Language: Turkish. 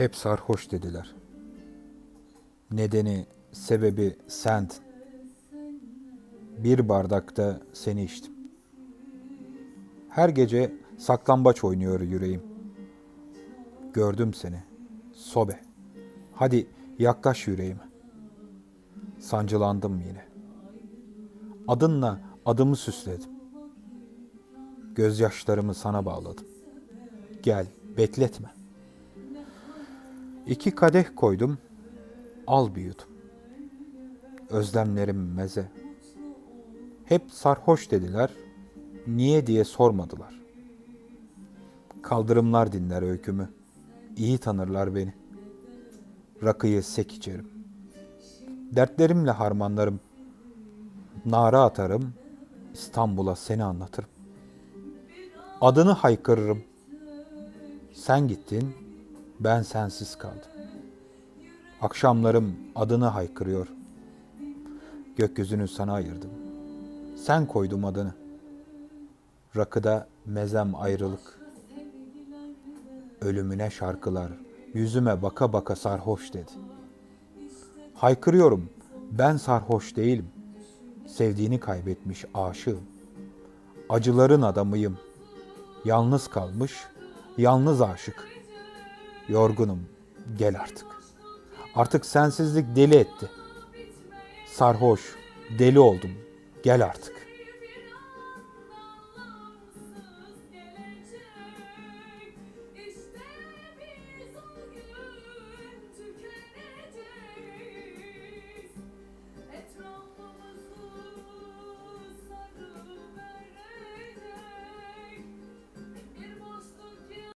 Hep sarhoş dediler. Nedeni, sebebi sendin. Bir bardakta seni içtim. Her gece saklambaç oynuyor yüreğim. Gördüm seni. Sobe. Hadi yaklaş yüreğime. Sancılandım yine. Adınla adımı süsledim. Gözyaşlarımı sana bağladım. Gel, bekletme. İki kadeh koydum, al bir yudum. Özlemlerim meze. Hep sarhoş dediler, niye diye sormadılar. Kaldırımlar dinler öykümü, iyi tanırlar beni. Rakıyı sek içerim. Dertlerimle harmanlarım. Nara atarım, İstanbul'a seni anlatırım. Adını haykırırım. Sen gittin, ben sensiz kaldım. Akşamlarım adını haykırıyor. Gökyüzünü sana ayırdım. Sen koydum adını. Rakıda mezem ayrılık. Ölümüne şarkılar, yüzüme baka baka sarhoş dedi. Haykırıyorum, ben sarhoş değilim. Sevdiğini kaybetmiş aşığım. Acıların adamıyım. Yalnız kalmış, yalnız aşık. Yorgunum, gel artık. Artık sensizlik deli etti. Sarhoş, deli oldum, gel artık.